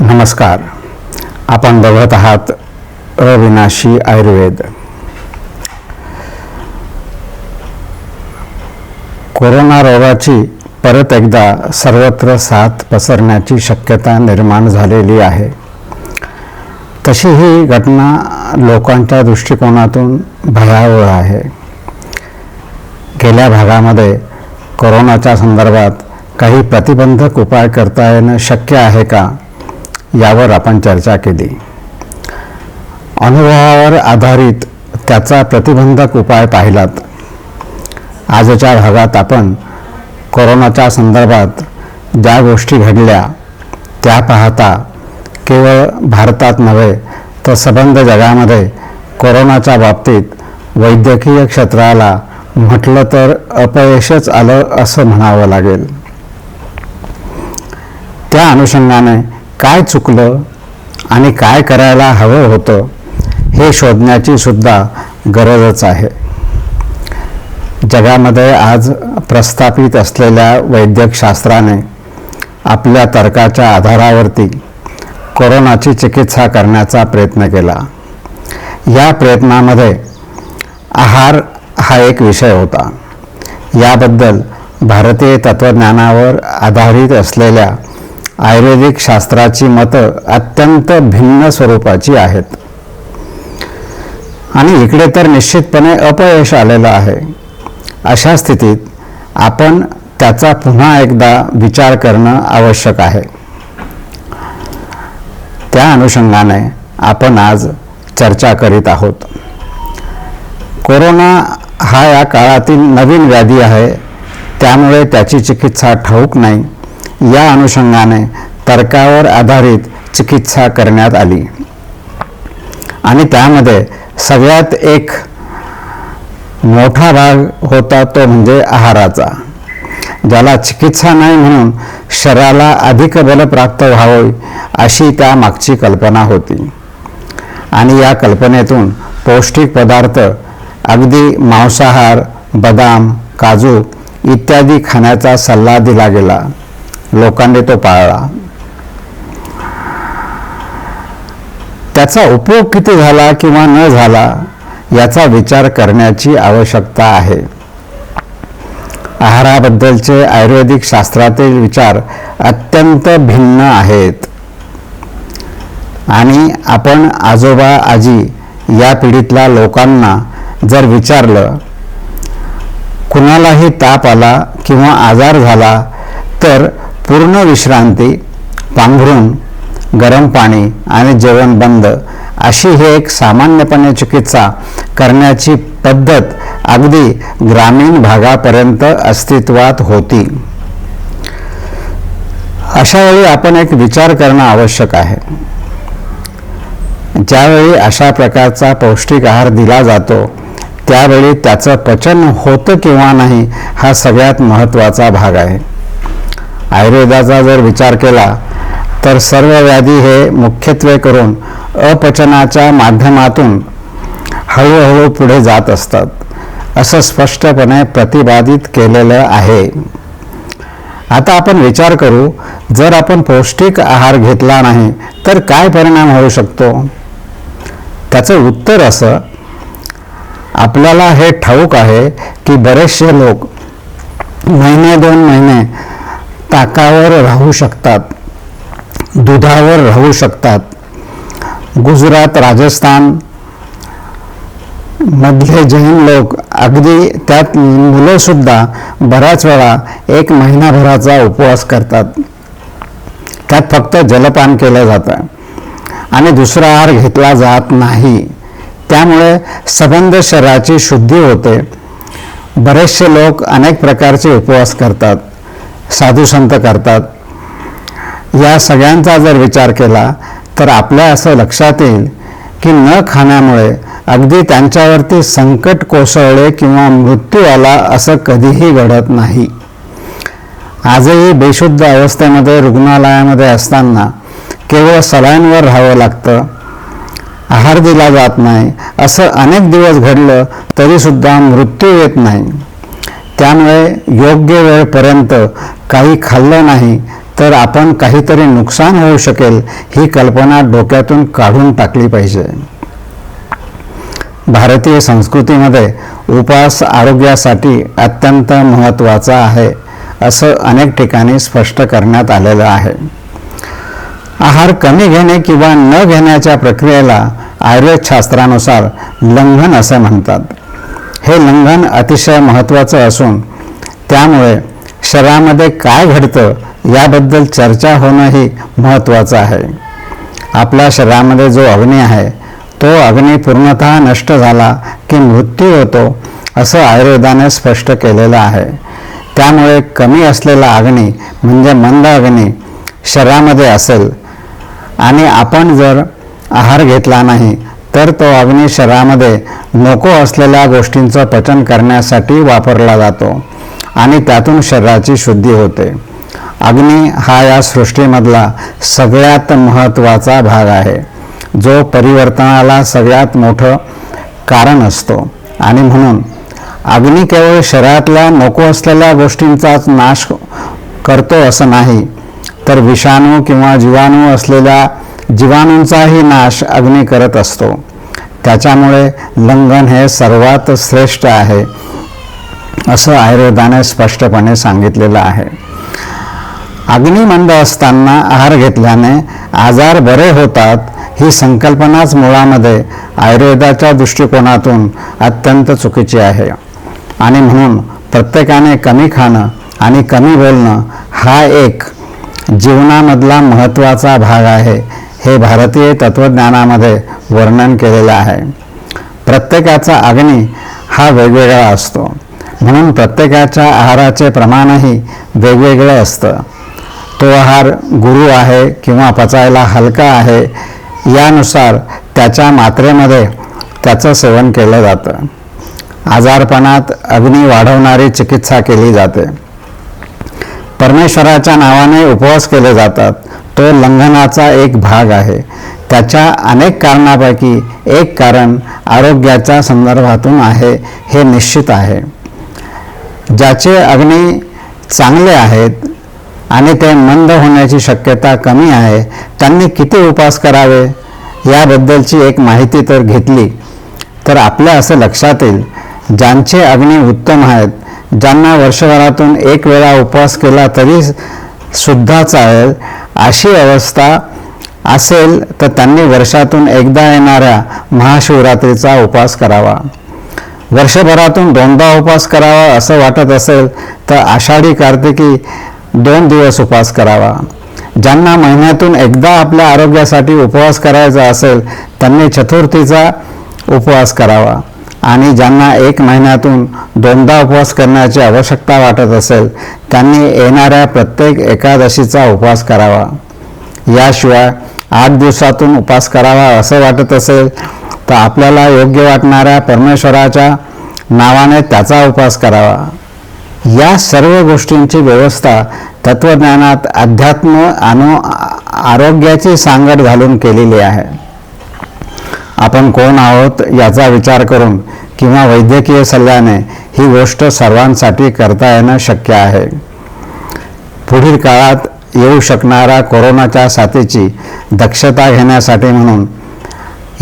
नमस्कार. आपण बघत आहात अविनाशी आयुर्वेद. कोरोना रोगाची परत एकदा सर्वत्र साथ पसरण्याची शक्यता निर्माण झालेली आहे. तशी ही घटना लोकांच्या दृष्टिकोनातून भयावह आहे. गेल्या भागामध्ये कोरोनाच्या संदर्भात काही प्रतिबंधक उपाय करता येणं शक्य आहे का? यावर आपण चर्चा केली. अनुभवावर आधारित त्याचा प्रतिबंधक उपाय पाहिलात. आजच्या भागात आपण कोरोनाच्या संदर्भात ज्या गोष्टी घडल्या त्या पाहता केवळ भारतात नव्हे तर सबंध जगामध्ये कोरोनाच्या बाबतीत वैद्यकीय क्षेत्राला म्हटलं तर अपयशच आलं असं म्हणावं लागेल. त्या अनुषंगाने काय चुकलं आणि काय करायला हवं होतं हे शोधण्याची सुद्धा गरजच आहे. जगामध्ये आज प्रस्थापित असलेल्या वैद्यकशास्त्राने आपल्या तर्काच्या आधारावरती कोरोनाची चिकित्सा करण्याचा प्रयत्न केला. या प्रयत्नामध्ये आहार हा एक विषय होता. याबद्दल भारतीय तत्त्वज्ञानावर आधारित असलेल्या आयुर्वेदिक शास्त्राची मतं अत्यंत भिन्न स्वरूपाची आहेत. आणि इकडे तर निश्चितपणे अपयश आलेलं आहे. अशा स्थितीत आपण त्याचा पुन्हा एकदा विचार करणं आवश्यक आहे. त्या अनुषंगाने आपण आज चर्चा करीत आहोत. कोरोना हा या काळातील नवीन व्याधी आहे. त्यामुळे त्याची चिकित्सा ठाऊक नाही. या अनुषंगाने तर्कावर आधारित चिकित्सा करण्यात आली. आणि त्यामध्ये सगळ्यात एक मोठा भाग होता तो म्हणजे आहाराचा. ज्याला चिकित्सा नाही म्हणून शरीराला अधिक बल प्राप्त व्हावे अशी त्या मागची कल्पना होती. आणि या कल्पनेतून पौष्टिक पदार्थ अगदी मांसाहार बदाम काजू इत्यादी खाण्याचा सल्ला दिला गेला. लोकांनी तो पाळला. त्याचा उपयोग किती झाला किंवा न झाला याचा विचार करण्याची आवश्यकता आहे. आहाराबद्दलचे आयुर्वेदिक शास्त्रातील विचार अत्यंत भिन्न आहेत. आणि आपण आजोबा आजी या पिढीतल्या लोकांना जर विचारलं कुणालाही ताप आला किंवा आजार झाला तर पूर्ण विश्रांती पांघरून गरम पाणी आणि जेवण बंद अशी ही एक सामान्यपणे चिकित्सा करण्याची पद्धत अगदी ग्रामीण भागापर्यंत अस्तित्वात होती. अशावेळी आपण एक विचार करणं आवश्यक आहे. ज्यावेळी अशा प्रकारचा पौष्टिक आहार दिला जातो त्यावेळी त्याचं पचन होतं किंवा नाही हा सगळ्यात महत्त्वाचा भाग आहे. आयुर्वेदाचा जर विचार केला तर सर्व व्याधी हे मुख्यत्वे करून अपचनाच्या माध्यमातून हळूहळू पुढे जात असतात असं स्पष्टपणे प्रतिपादित केलेलं आहे. आता आपण विचार करू जर आपण पौष्टिक आहार घेतला नाही तर काय परिणाम होऊ शकतो? त्याचं उत्तर असं आपल्याला हे ठाऊक आहे की बरेचसे लोक महिने दोन महिने ताकावर राहू शकतात दुधावर राहू शकतात. गुजरात राजस्थान मधले जैन लोक अगदी त्यात मुलंसुद्धा बऱ्याच वेळा एक महिनाभराचा उपवास करतात. त्यात फक्त जलपान केलं जातं आणि दुसरा आहार घेतला जात नाही. त्यामुळे सबंध शरीराची शुद्धी होते. बरेचसे लोक अनेक प्रकारचे उपवास करतात. साधू संत करतात. या सगळ्यांचा जर विचार केला तर आपल्या असं लक्षात येईल की न खाण्यामुळे अगदी त्यांच्यावरती संकट कोसळले किंवा मृत्यू आला असं कधीही घडत नाही. आजही बेशुद्ध अवस्थेमध्ये रुग्णालयामध्ये असताना केवळ सलाईनवर राहावं लागतं. आहार दिला जात नाही. असं अनेक दिवस घडलं तरीसुद्धा मृत्यू येत नाही. त्यामुळे योग्य वेळपर्यंत काही खाल्लं नाही तर आपण काहीतरी नुकसान होऊ शकेल ही कल्पना डोक्यातून काढून टाकली पाहिजे. भारतीय संस्कृतीमध्ये उपास आरोग्यासाठी अत्यंत महत्त्वाचा आहे असं अनेक ठिकाणी स्पष्ट करण्यात आलेलं आहे. आहार कमी घेणे किंवा न घेण्याच्या प्रक्रियेला आयुर्वेद शास्त्रानुसार लंघन असे म्हणतात. हे लंघन अतिशय महत्त्वाचं असून त्यामुळे शरीरामध्ये काय घडतं याबद्दल चर्चा होणंही महत्त्वाचं आहे. आपल्या शरीरामध्ये जो अग्नी आहे तो अग्नी पूर्णतः नष्ट झाला की मृत्यू होतो असं आयुर्वेदाने स्पष्ट केलेलं आहे. त्यामुळे कमी असलेला अग्नी म्हणजे मंद अग्नी शरीरामध्ये असेल आणि आपण जर आहार घेतला नाही तर तो अग्नी शरीरामध्ये नको असलेल्या गोष्टींचं पचन करण्यासाठी वापरला जातो आणि त्यातून शरीराची शुद्धी होते. अग्नी हा या सृष्टीमधला सगळ्यात महत्त्वाचा भाग आहे जो परिवर्तनाला सगळ्यात मोठं कारण असतो. आणि म्हणून अग्नी केवळ शरीरातल्या नको असलेल्या गोष्टींचाच नाश करतो असं नाही तर विषाणू किंवा जीवाणू असलेल्या जीवाणूंचाही नाश अग्नी करत असतो. त्याच्यामुळे लंघन हे सर्वात श्रेष्ठ आहे असं आयुर्वेदाने स्पष्टपणे सांगितलेलं आहे. अग्निमंद असताना आहार घेतल्याने आजार बरे होतात ही संकल्पनाच मुळामध्ये आयुर्वेदाच्या दृष्टिकोनातून अत्यंत चुकीची आहे. आणि म्हणून प्रत्येकाने कमी खाणं आणि कमी बोलणं हा एक जीवनामधला महत्त्वाचा भाग आहे हे भारतीय तत्त्वज्ञानामध्ये वर्णन केलेलं आहे. प्रत्येकाचा अग्नी हा वेगवेगळा असतो. म्हणून प्रत्येकाच्या आहाराचे प्रमाणही वेगवेगळं असतं. तो आहार गुरु आहे किंवा पचायला हलका आहे यानुसार त्याच्या मात्रेमध्ये त्याचं सेवन केलं जातं. आजारपणात अग्नी वाढवणारी चिकित्सा केली जाते. परमेश्वराच्या नावाने उपवास केले जातात. तो लंघनाचा एक भाग आहे. त्याच्या अनेक कारणापैकी एक कारण आरोग्याच्या संदर्भातून आहे हे निश्चित आहे. ज्याचे अग्नी चांगले आहेत आणि ते मंद होण्याची शक्यता कमी आहे त्यांनी किती उपास करावे? याबद्दलची एक माहिती तर घेतली. तर आपल्या असं लक्षात येईल ज्यांचे अग्नी उत्तम आहेत ज्यांना वर्षभरातून एक वेळा उपवास केला तरी सुद्धा चालेल अशी अवस्था असेल तर त्यांनी वर्षातून एकदा येणाऱ्या महाशिवरात्रीचा उपवास करावा. वर्षभरातून दोनदा उपवास करावा असं वाटत असेल तर आषाढी कार्तिकी दोन दिवस उपवास करावा. ज्यांना महिन्यातून एकदा आपल्या आरोग्यासाठी उपवास करायचा असेल त्यांनी चतुर्थीचा उपवास करावा. आणि ज्यांना एक महिन्यातून दोनदा उपवास करण्याची आवश्यकता वाटत असेल त्यांनी येणाऱ्या प्रत्येक एकादशीचा उपवास करावा. याशिवाय आठ दिवसातून उपवास करावा असं वाटत असेल तर आपल्याला योग्य वाटणाऱ्या परमेश्वराच्या नावाने त्याचा उपवास करावा. या सर्व गोष्टींची व्यवस्था तत्वज्ञानात अध्यात्म अनु आरोग्याची सांगड घालून केलेली आहे. आपण कोण आहोत याचा विचार करून किंवा वैद्यकीय सल्ल्याने ही गोष्ट सर्वांसाठी करता येणं शक्य आहे. पुढील काळात येऊ शकणाऱ्या कोरोनाच्या साथीची दक्षता घेण्यासाठी म्हणून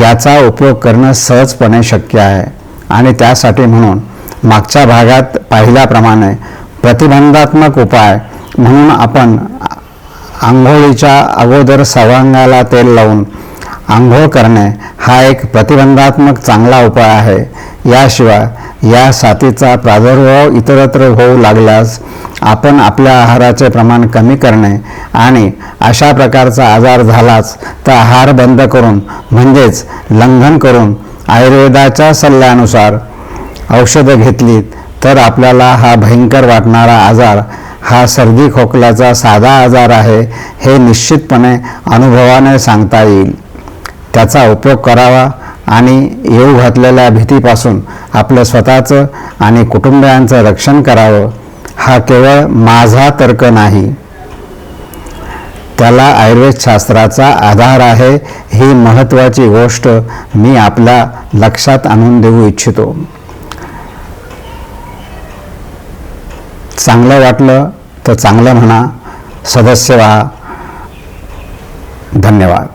याचा उपयोग करणं सहजपणे शक्य आहे. आणि त्यासाठी म्हणून मागच्या भागात पाहिल्याप्रमाणे प्रतिबंधात्मक उपाय म्हणून आपण आंघोळीच्या अगोदर सर्वांगाला तेल लावून आंघोळ करणे हा एक प्रतिबंधात्मक चांगला उपाय आहे. याशिवाय या साथीचा प्रादुर्भाव इतरत्र होऊ लागल्यास आपण आपल्या आहाराचे प्रमाण कमी करणे आणि अशा प्रकारचा आजार झालाच तर आहार बंद करून म्हणजेच लंघन करून आयुर्वेदाच्या सल्ल्यानुसार औषधं घेतलीत तर आपल्याला हा भयंकर वाटणारा आजार हा सर्दी खोकल्याचा साधा आजार आहे हे निश्चितपणे अनुभवाने सांगता येईल. त्याचा उपयोग करावा आणि येऊ घातलेल्या भीतीपासून आपलं स्वतःचं आणि कुटुंबियांचं रक्षण करावं हा केवळ माझा तर्क नाही. त्याला आयुर्वेद शास्त्राचा आधार आहे ही महत्त्वाची गोष्ट मी आपल्या लक्षात आणून देऊ इच्छितो. चांगलं वाटलं तर चांगलं म्हणा. सदस्य व्हा. धन्यवाद.